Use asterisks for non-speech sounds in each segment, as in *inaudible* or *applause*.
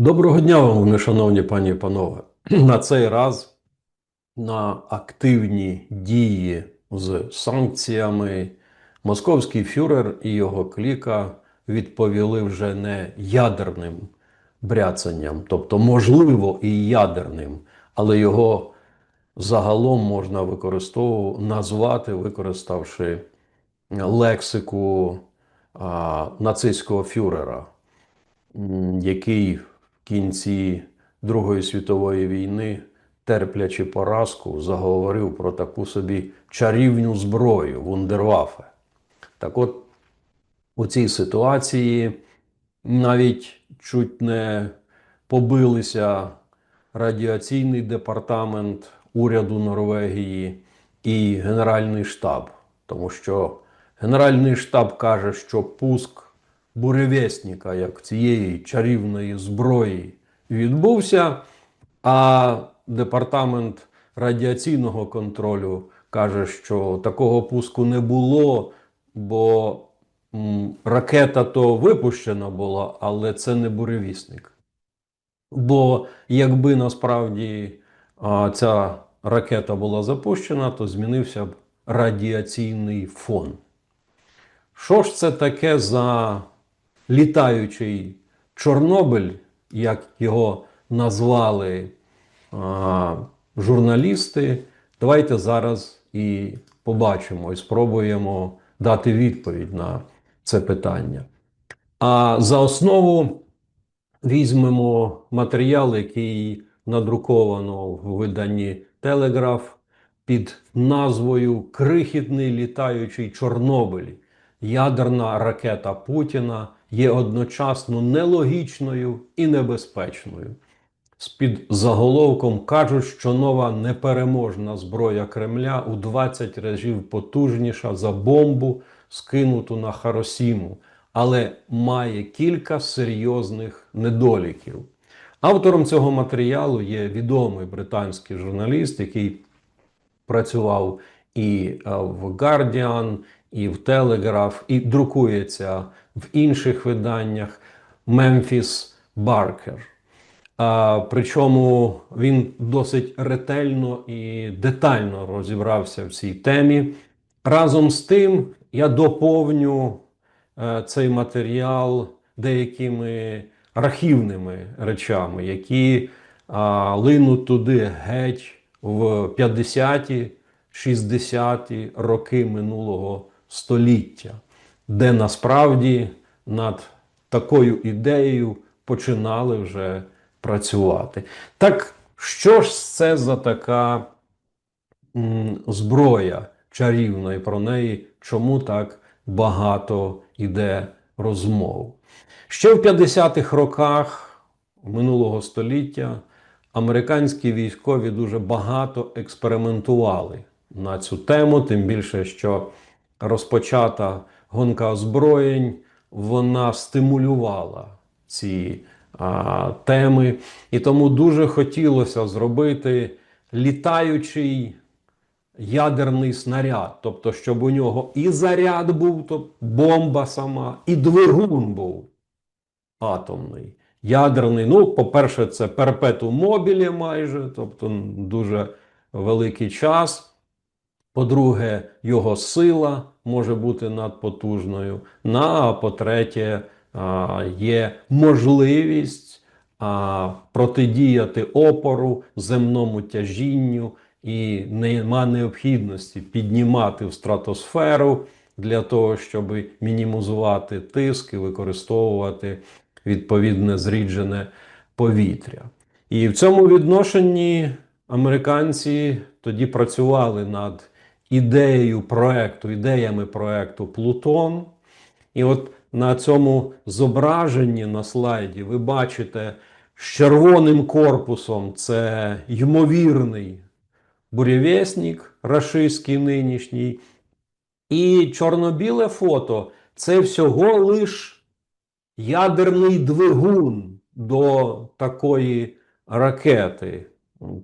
Доброго дня вам, шановні пані і панове. *clears throat* На цей раз на активні дії з санкціями московський фюрер і його кліка відповіли вже не ядерним бряцанням, тобто, можливо, і ядерним, але його загалом можна використовувати, назвати, використавши лексику а, нацистського фюрера який кінці Другої світової війни, терплячи поразку, заговорив про таку собі чарівну зброю вундервафе. Так от, у цій ситуації навіть чуть не побилися радіаційний департамент уряду Норвегії і Генеральний штаб, тому що Генеральний штаб каже, що пуск буревесника, як цієї чарівної зброї, відбувся, а департамент радіаційного контролю каже, що такого пуску не було, бо ракета то випущена була, але це не буревісник. Бо якби насправді ця ракета була запущена, то змінився б радіаційний фон. Що ж це таке за літаючий Чорнобиль, як його назвали а, журналісти? Давайте зараз і побачимо і спробуємо дати відповідь на це питання. А за основу візьмемо матеріал, який надруковано в виданні Телеграф під назвою Крихітний літаючий Чорнобиль. Ядерна ракета Путіна є одночасно нелогічною і небезпечною. З-під заголовком кажуть, що нова непереможна зброя Кремля у 20 разів потужніша за бомбу, скинуту на Харосіму, але має кілька серйозних недоліків. Автором цього матеріалу є відомий британський журналіст, який працював і е, в Guardian, і в Telegraph, і друкується в інших виданнях Мемфіс Баркер. Причому він досить ретельно і детально розібрався в цій темі. Разом з тим, я доповню е, цей матеріал деякими архівними речами, які а, линуть туди геть в 50-ті, 60-ті роки минулого століття, де насправді над такою ідеєю починали вже працювати. Так що ж це за така зброя чарівна, і про неї чому так багато іде розмов? Ще в 50-х роках минулого століття американські військові дуже багато експериментували на цю тему, тим більше, що розпочата гонка озброєнь вона стимулювала ці а, теми, і тому дуже хотілося зробити літаючий ядерний снаряд, тобто, щоб у нього і заряд був, тобто бомба сама, і двигун був атомний. Ядерний, ну, по-перше, це перпету мобілі майже, тобто дуже великий час. По-друге, його сила може бути надпотужною. А по-третє, є можливість протидіяти опору, земному тяжінню, і нема необхідності піднімати в стратосферу для того, щоб мінімізувати тиск і використовувати відповідне зріджене повітря. І в цьому відношенні американці тоді працювали над ідеєю проекту, ідеями проекту Плутон. І от на цьому зображенні на слайді ви бачите з червоним корпусом це ймовірний бурєвєснік рашистський нинішній. І чорно-біле фото це всього лиш ядерний двигун до такої ракети.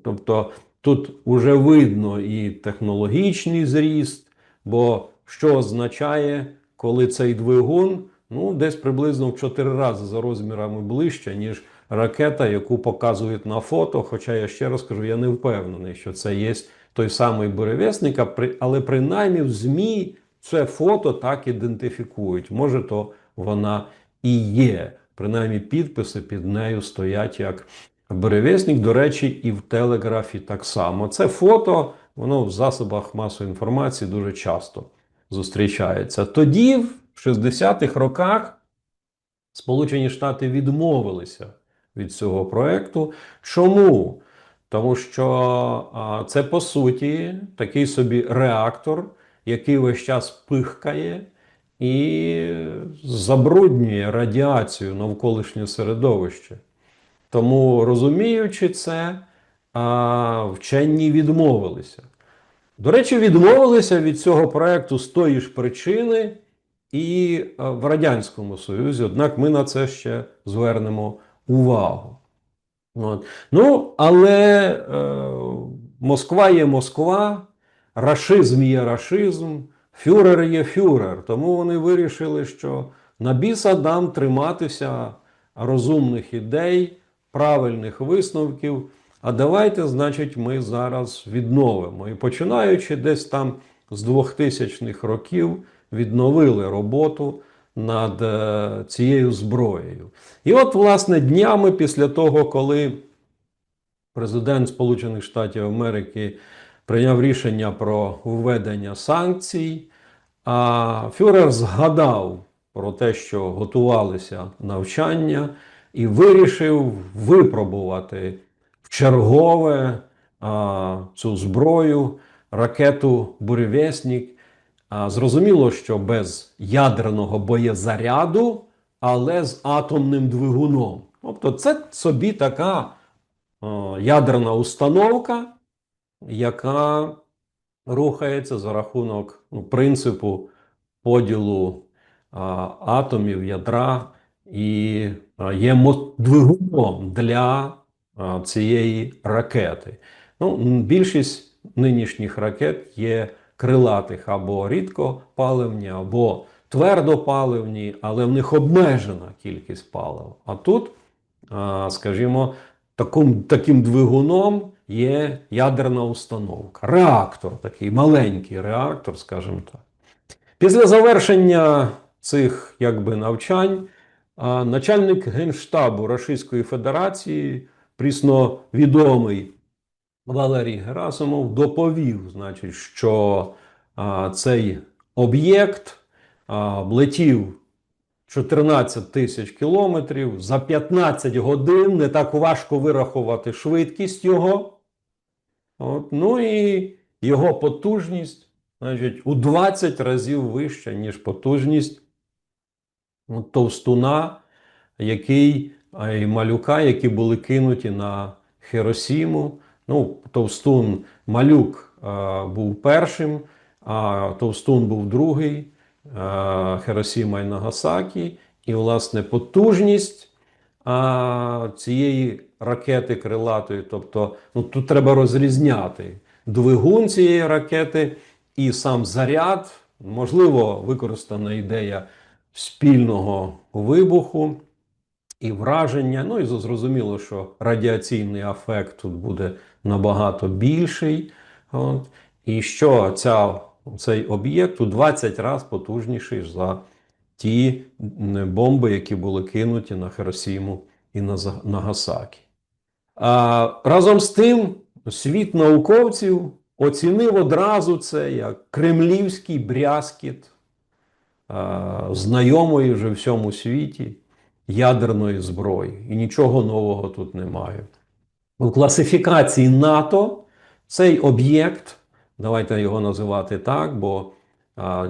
Тобто тут вже видно і технологічний зріст, бо що означає, коли цей двигун ну, десь приблизно в 4 рази за розмірами ближче, ніж ракета, яку показують на фото. Хоча я ще раз кажу, я не впевнений, що це є той самий буревісник, але принаймні в ЗМІ це фото так ідентифікують. Може, то вона і є. Принаймні підписи під нею стоять як буревісник. До речі, і в телеграфі так само. Це фото, воно в засобах масової інформації дуже часто зустрічається. Тоді, в 60-х роках, Сполучені Штати відмовилися від цього проекту. Чому? Тому що це по суті такий собі реактор, який весь час пихкає і забруднює радіацію навколишнє середовище. Тому, розуміючи це, вчені відмовилися. До речі, відмовилися від цього проекту з тої ж причини і в Радянському Союзі, однак ми на це ще звернемо увагу. От. Ну, але е, Москва є Москва, рашизм є рашизм, фюрер є фюрер. Тому вони вирішили, що на біса дам триматися розумних ідей, правильних висновків. А давайте, значить, ми зараз відновимо. І починаючи десь там з 2000-х років, відновили роботу над е, цією зброєю. І от, власне, днями після того, коли президент Сполучених Штатів Америки прийняв рішення про введення санкцій, а фюрер згадав про те, що готувалися навчання, і вирішив випробувати в чергове а, цю зброю, ракету Буревєснік. А, Зрозуміло, що без ядерного боєзаряду, але з атомним двигуном. Тобто, це собі така о, ядерна установка, яка рухається за рахунок ну, принципу поділу а, атомів, ядра і є двигуном для цієї ракети. Ну, більшість нинішніх ракет є крилатих або рідкопаливні, або твердопаливні, але в них обмежена кількість палива. А тут, скажімо, таким, таким двигуном є ядерна установка. Реактор, такий маленький реактор, скажімо так. Після завершення цих якби, навчань начальник Генштабу Російської Федерації, прісно відомий Валерій Герасимов, доповів, значить, що а, цей об'єкт а, влетів 14 тисяч кілометрів за 15 годин. Не так важко вирахувати швидкість його. От, ну і його потужність, значить, у 20 разів вища, ніж потужність от, товстуна, який, й малюка, які були кинуті на Хіросіму. Ну, Товстун Малюк а, був першим, а Товстун був другий, а, Хіросіма і Нагасакі. І, власне, потужність а, цієї ракети крилатої. Тобто, ну, тут треба розрізняти двигун цієї ракети і сам заряд. Можливо, використана ідея спільного вибуху і враження. Ну і зрозуміло, що радіаційний ефект тут буде набагато більший. От. І що ця, цей об'єкт у 20 разів потужніший за ті бомби, які були кинуті на Хіросіму і на Нагасакі. А, разом з тим, світ науковців оцінив одразу це як кремлівський брязкіт знайомої вже всьому світі ядерної зброї. І нічого нового тут немає. У класифікації НАТО цей об'єкт, давайте його називати так, бо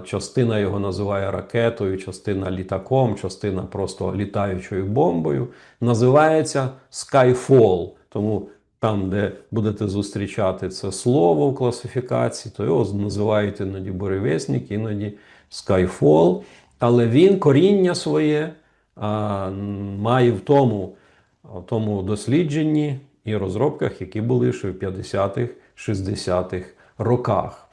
частина його називає ракетою, частина літаком, частина просто літаючою бомбою, називається Skyfall. Тому там, де будете зустрічати це слово в класифікації, то його називають іноді буревісник, іноді Skyfall. Але він коріння своє а, має в тому, в тому дослідженні і розробках, які були ще в 50-х, 60-х роках.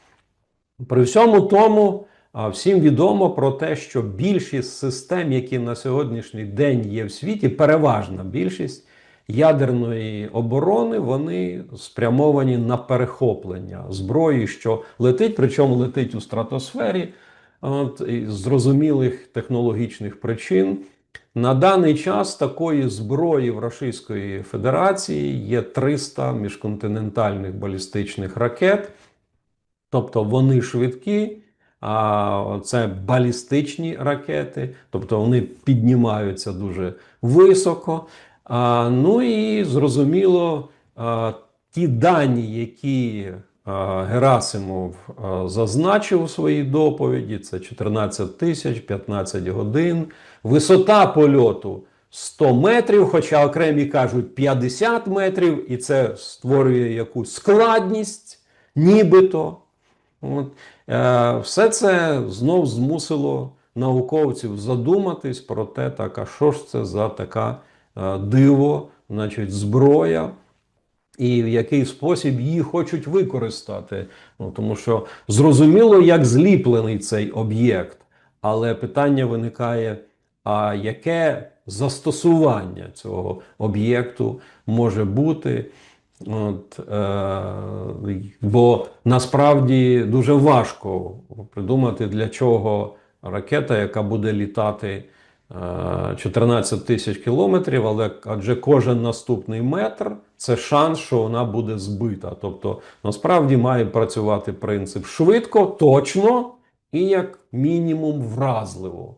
При всьому тому, всім відомо про те, що більшість систем, які на сьогоднішній день є в світі, переважна більшість ядерної оборони вони спрямовані на перехоплення зброї, що летить, причому летить у стратосфері. От, з зрозумілих технологічних причин. На даний час такої зброї в Російської Федерації є 300 міжконтинентальних балістичних ракет, тобто вони швидкі, а це балістичні ракети, тобто вони піднімаються дуже високо. А, ну і зрозуміло, а, ті дані, які Герасимов зазначив у своїй доповіді, це 14 тисяч, 15 годин, висота польоту 100 метрів, хоча окремі кажуть 50 метрів, і це створює якусь складність, нібито. От. Е, Все це знов змусило науковців задуматись про те, так, а що ж це за така е, диво, значить, зброя, і в який спосіб її хочуть використати. Ну, тому що зрозуміло, як зліплений цей об'єкт, але питання виникає: а яке застосування цього об'єкту може бути? От, е, бо насправді дуже важко придумати, для чого ракета, яка буде літати 14 тисяч кілометрів, але адже кожен наступний метр це шанс, що вона буде збита. Тобто, насправді має працювати принцип швидко, точно і як мінімум вразливо.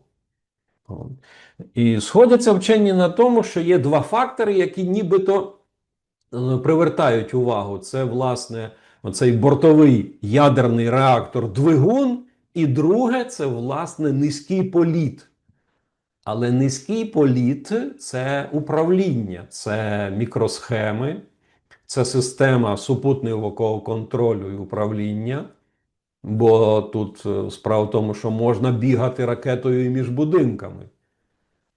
І сходяться вчені на тому, що є два фактори, які нібито е, привертають увагу. Це, власне, оцей бортовий ядерний реактор двигун, і друге це, власне, низький політ. Але низький політ це управління, це мікросхеми, це система супутникового контролю і управління. Бо тут е, справа в тому, що можна бігати ракетою між будинками.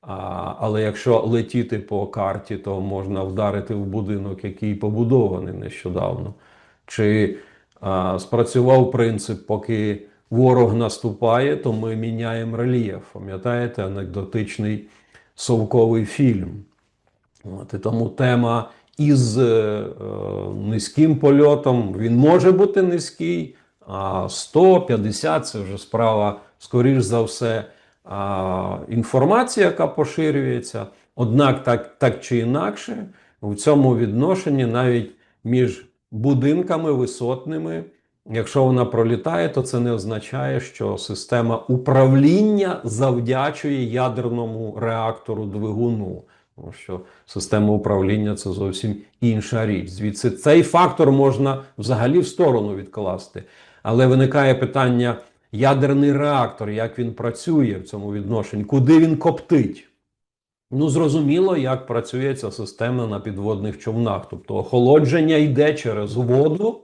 А, але якщо летіти по карті, то можна вдарити в будинок, який побудований нещодавно. Чи а, спрацював принцип, поки ворог наступає, то ми міняємо рельєф. Пам'ятаєте, анекдотичний совковий фільм. От, і тому тема із е, низьким польотом він може бути низький, а 150 це вже справа, скоріш за все, а, інформація, яка поширюється. Однак, так, так чи інакше, в цьому відношенні навіть між будинками висотними, якщо вона пролітає, то це не означає, що система управління завдячує ядерному реактору двигуну. Тому що система управління це зовсім інша річ. Звідси цей фактор можна взагалі в сторону відкласти. Але виникає питання: ядерний реактор, як він працює в цьому відношенні, куди він коптить? Ну, зрозуміло, як працює ця система на підводних човнах. Тобто охолодження йде через воду,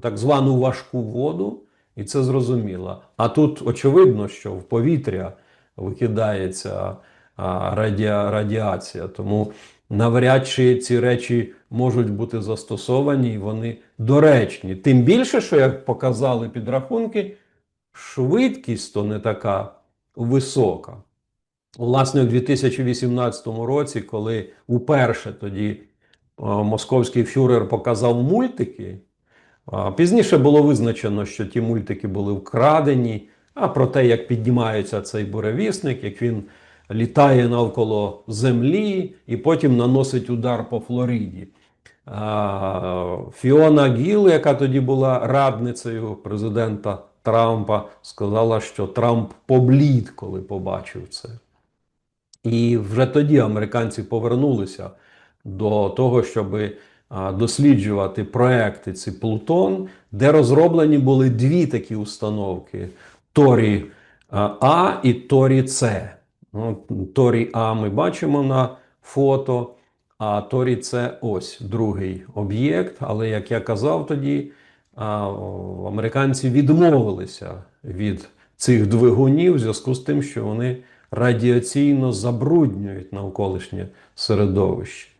так звану важку воду, і це зрозуміло. А тут очевидно, що в повітря викидається а, радіа, радіація. Тому навряд чи ці речі можуть бути застосовані і вони доречні. Тим більше, що, як показали підрахунки, швидкість то не така висока. Власне, у 2018 році, коли уперше тоді московський фюрер показав мультики, пізніше було визначено, що ті мультики були вкрадені, а про те, як піднімається цей буревісник, як він літає навколо землі і потім наносить удар по Флориді. Фіона Гіл, яка тоді була радницею президента Трампа, сказала, що Трамп поблід, коли побачив це. І вже тоді американці повернулися до того, щоб досліджувати проекти ці Плутон, де розроблені були дві такі установки: Торі А і Торі С. Ну, Торі А ми бачимо на фото, а Торі це ось другий об'єкт. Але, як я казав тоді, американці відмовилися від цих двигунів в зв'язку з тим, що вони радіаційно забруднюють навколишнє середовище.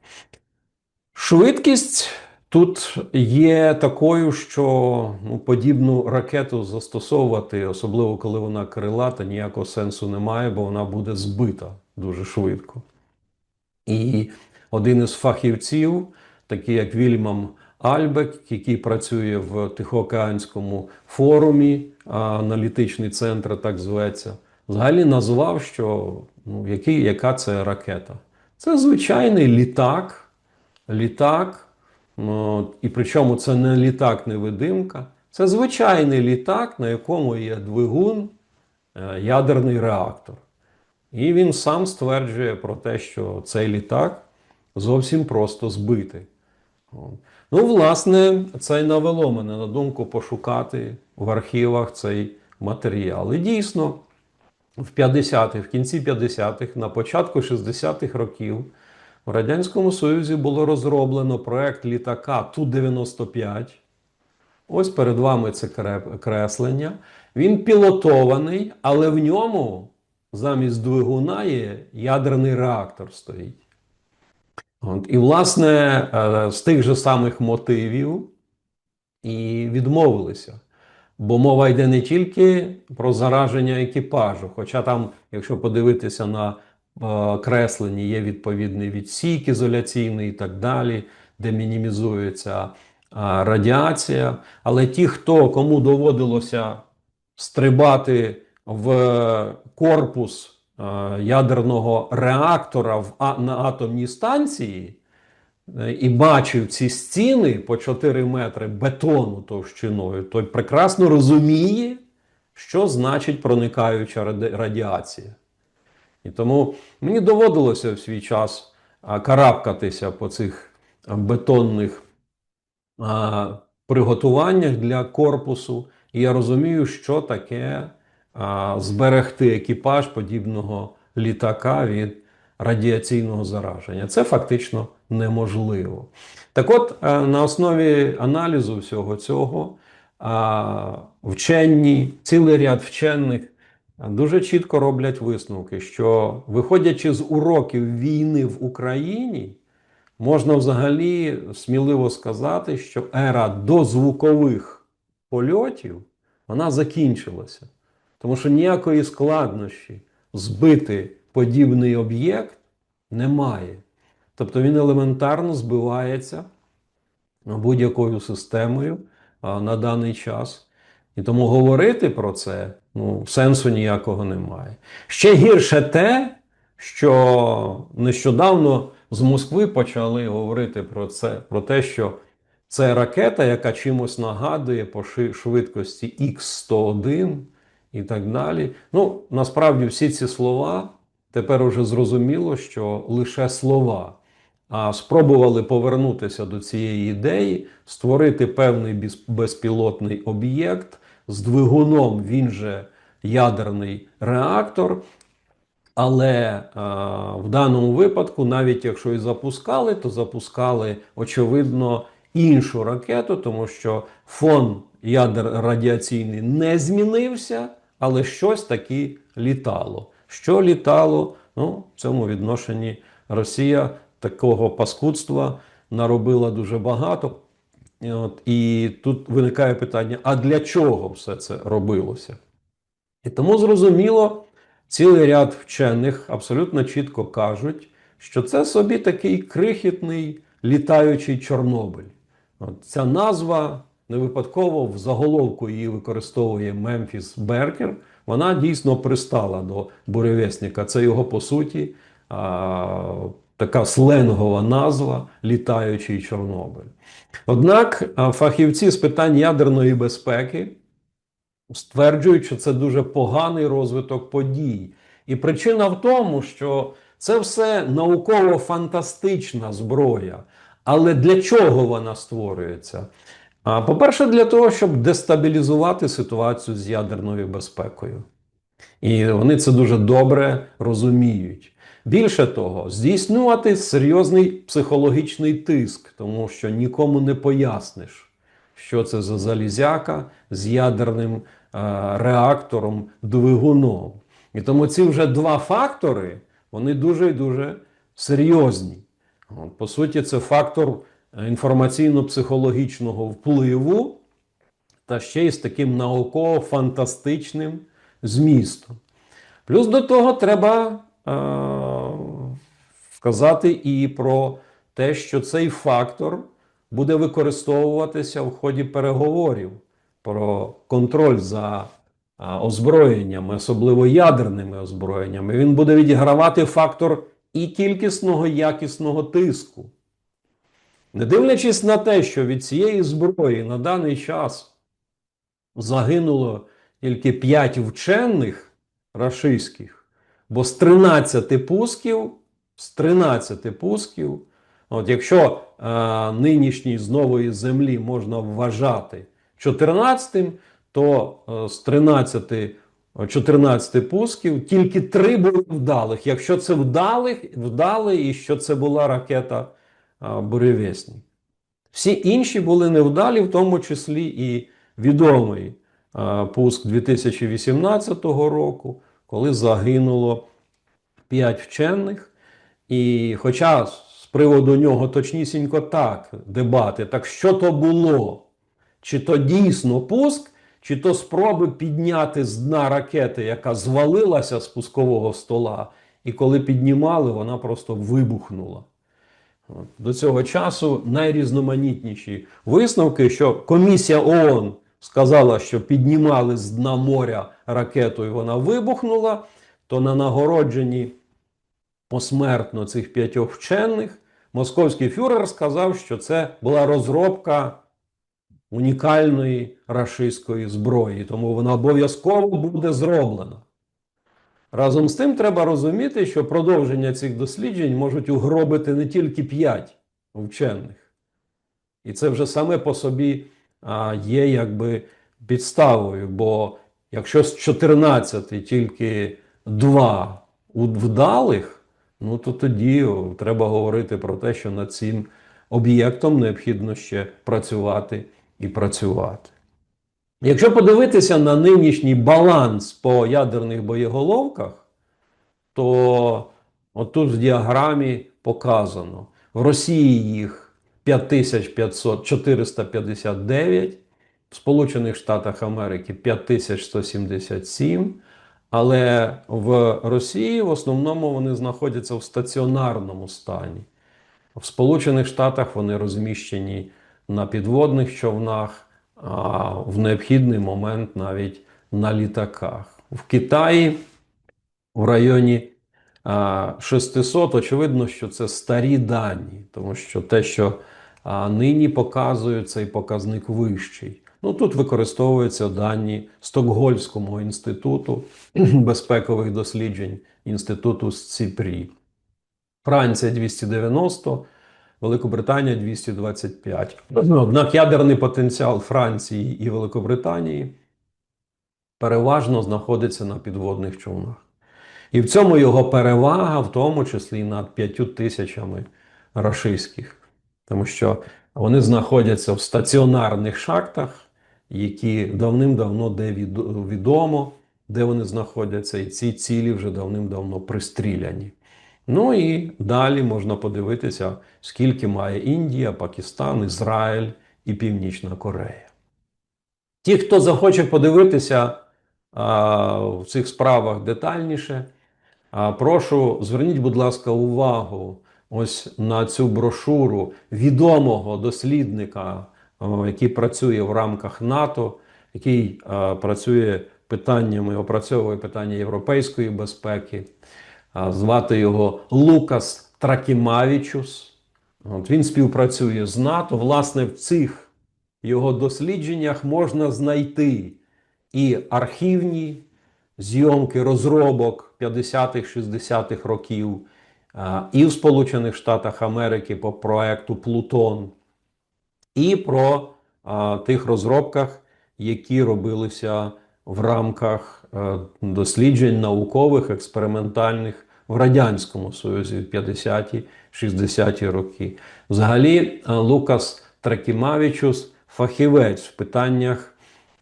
Швидкість тут є такою, що ну, подібну ракету застосовувати, особливо коли вона крилата, ніякого сенсу немає, бо вона буде збита дуже швидко. І один із фахівців, такий як Вільмам Альбек, який працює в Тихоокеанському форумі, аналітичний центр так зветься, взагалі назвав, що ну, який, яка це ракета. Це звичайний літак, літак, і причому це не літак-невидимка, це звичайний літак, на якому є двигун, е, ядерний реактор. І він сам стверджує про те, що цей літак зовсім просто збитий. Ну, власне, це й навело мене на думку пошукати в архівах цей матеріал. І дійсно, в 50-х, в кінці 50-х, на початку 60-х років в Радянському Союзі було розроблено проект літака Ту-95. Ось перед вами це креслення. Він пілотований, але в ньому замість двигуна є ядерний реактор стоїть. От. І, власне, е, з тих же самих мотивів і відмовилися. Бо мова йде не тільки про зараження екіпажу, хоча там, якщо подивитися на кресленні, є відповідний відсік ізоляційний і так далі, де мінімізується е, радіація. Але ті, хто кому доводилося стрибати в корпус е, ядерного реактора на атомній станції, е, і бачив ці стіни по 4 метри бетону товщиною, той прекрасно розуміє, що значить проникаюча радіація. І тому мені доводилося в свій час карабкатися по цих бетонних приготуваннях для корпусу, і я розумію, що таке зберегти екіпаж подібного літака від радіаційного зараження. Це фактично неможливо. Так от, е, на основі аналізу всього цього, вчені, цілий ряд вчених дуже чітко роблять висновки, що виходячи з уроків війни в Україні, можна взагалі сміливо сказати, що ера дозвукових польотів вона закінчилася. Тому що ніякої складнощі збити подібний об'єкт немає. Тобто він елементарно збивається будь-якою системою на даний час. І тому говорити про це ну, сенсу ніякого немає. Ще гірше те, що нещодавно з Москви почали говорити про це, про те, що це ракета, яка чимось нагадує по швидкості Х-101 і так далі. Ну, насправді всі ці слова тепер уже зрозуміло, що лише слова. А спробували повернутися до цієї ідеї, створити певний безпілотний об'єкт з двигуном, він же ядерний реактор. Але е, в даному випадку, навіть якщо і запускали, то запускали, очевидно, іншу ракету, тому що фон ядер радіаційний не змінився, але щось таки літало. Що літало? Ну, в цьому відношенні Росія такого паскудства наробила дуже багато. От, і тут виникає питання: а для чого все це робилося? І тому зрозуміло, цілий ряд вчених абсолютно чітко кажуть, що це собі такий крихітний літаючий Чорнобиль. От ця назва не випадково в заголовку її використовує Мемфіс Беркер. Вона дійсно пристала до буревесника. Це його по суті така сленгова назва літаючий Чорнобиль. Однак фахівці з питань ядерної безпеки стверджують, що це дуже поганий розвиток подій. І причина в тому, що це все науково-фантастична зброя. Але для чого вона створюється? По-перше, для того, щоб дестабілізувати ситуацію з ядерною безпекою. І вони це дуже добре розуміють. Більше того, здійснювати серйозний психологічний тиск, тому що нікому не поясниш, що це за залізяка з ядерним е, реактором двигуном. І тому ці вже два фактори вони дуже і дуже серйозні. От, по суті, це фактор е, інформаційно-психологічного впливу та ще й з таким науково-фантастичним змістом. Плюс до того треба е, вказати і про те, що цей фактор буде використовуватися в ході переговорів про контроль за озброєннями, особливо ядерними озброєннями. Він буде відігравати фактор і кількісного, і якісного тиску. Не дивлячись на те, що від цієї зброї на даний час загинуло тільки 5 вчених рашистських, бо з 13 пусків, з 13 пусків, от якщо е, нинішній з нової землі можна вважати 14, то е, з 13 14 пусків тільки 3 були вдалих. Якщо це вдалих, вдали, і що це була ракета а, буревісник. Всі інші були невдалі, в тому числі і відомий а, пуск 2018 року, коли загинуло 5 вчених. І хоча з приводу нього точнісінько так дебати, так що то було? Чи то дійсно пуск, чи то спроби підняти з дна ракети, яка звалилася з пускового стола, і коли піднімали, вона просто вибухнула. До цього часу найрізноманітніші висновки, що комісія ООН сказала, що піднімали з дна моря ракету і вона вибухнула, то на нагородженні посмертно цих п'ятьох вчених московський фюрер сказав, що це була розробка унікальної рашистської зброї, тому вона обов'язково буде зроблена. Разом з тим треба розуміти, що продовження цих досліджень можуть угробити не тільки 5 вчених. І це вже саме по собі а, є якби підставою. Бо якщо з 14 тільки 2 вдалих, ну то тоді треба говорити про те, що над цим об'єктом необхідно ще працювати і працювати. Якщо подивитися на нинішній баланс по ядерних боєголовках, то отут в діаграмі показано: в Росії їх 5500 459, в Сполучених Штатах Америки 5177. Але в Росії в основному вони знаходяться в стаціонарному стані. В Сполучених Штатах вони розміщені на підводних човнах, а в необхідний момент навіть на літаках. В Китаї в районі 600, очевидно, що це старі дані, тому що те, що нині показують, цей показник вищий. Ну тут використовуються дані Стокгольмського інституту *clears throat* безпекових досліджень інституту з Ціпрі. Франція 290, Великобританія 225. Однак ядерний потенціал Франції і Великобританії переважно знаходиться на підводних човнах. І в цьому його перевага, в тому числі над п'ятью тисячами рашистських, тому що вони знаходяться в стаціонарних шахтах, які давним-давно де відомо, де вони знаходяться, і ці цілі вже давним-давно пристріляні. Ну і далі можна подивитися, скільки має Індія, Пакистан, Ізраїль і Північна Корея. Ті, хто захоче подивитися а, в цих справах детальніше, а, прошу зверніть, будь ласка, увагу ось на цю брошуру відомого дослідника, який працює в рамках НАТО, який працює питаннями, опрацьовує питання європейської безпеки. Звати його Лукас Тракімавічус. От він співпрацює з НАТО. Власне, в цих його дослідженнях можна знайти і архівні зйомки розробок 50-х, 60-х років, і в Сполучених Штатах Америки по проекту Плутон, і про а, тих розробках, які робилися в рамках е, досліджень наукових, експериментальних в Радянському Союзі в 50-ті, 60-ті роки. Взагалі, е, Лукас Тракімавічус фахівець в питаннях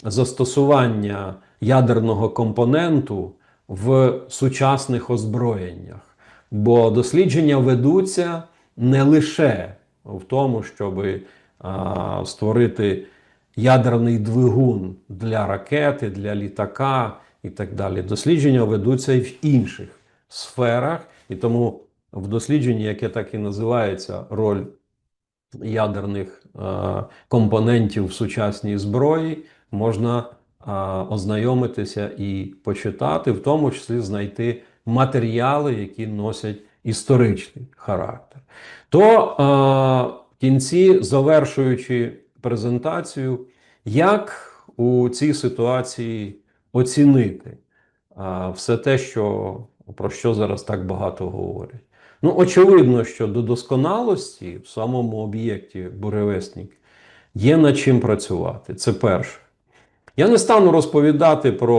застосування ядерного компоненту в сучасних озброєннях. Бо дослідження ведуться не лише в тому, щоб а, створити ядерний двигун для ракети, для літака і так далі. Дослідження ведуться і в інших сферах, і тому в дослідженні, яке так і називається роль ядерних компонентів в сучасній зброї, можна ознайомитися і почитати, в тому числі знайти матеріали, які носять історичний характер. То кінці, завершуючи презентацію, як у цій ситуації оцінити а, все те, що, про що зараз так багато говорять. Ну, очевидно, що до досконалості в самому об'єкті буревесник є над чим працювати. Це перше. Я не стану розповідати про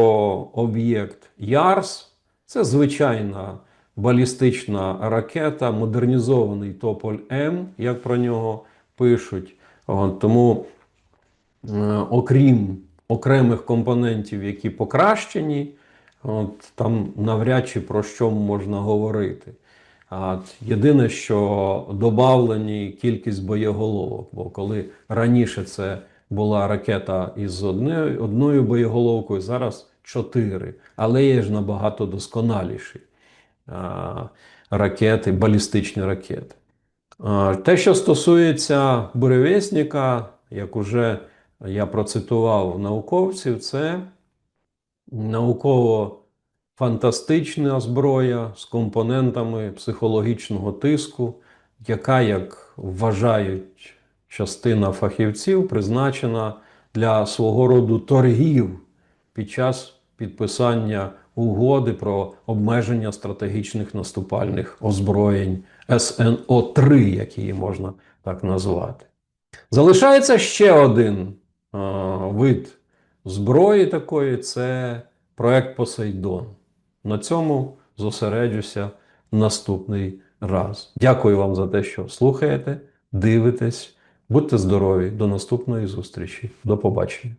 об'єкт ЯРС. Це звичайна балістична ракета, модернізований Тополь М, як про нього пишуть. Тому, е, окрім окремих компонентів, які покращені, от, там навряд чи про що можна говорити. От, єдине, що додавлені кількість боєголовок, бо коли раніше це була ракета із одною, одною боєголовкою, зараз чотири, але є ж набагато досконаліші ракети, балістичні ракети. Те, що стосується буревісника, як уже я процитував науковців, це науково-фантастична зброя з компонентами психологічного тиску, яка, як вважають частина фахівців, призначена для свого роду торгів під час підписання угоди про обмеження стратегічних наступальних озброєнь СНО 3 як її можна так назвати. Залишається ще один е, вид зброї такої це проект Посейдон. На цьому зосереджуся наступний раз. Дякую вам за те, що слухаєте, дивитесь. Будьте здорові, до наступної зустрічі. До побачення.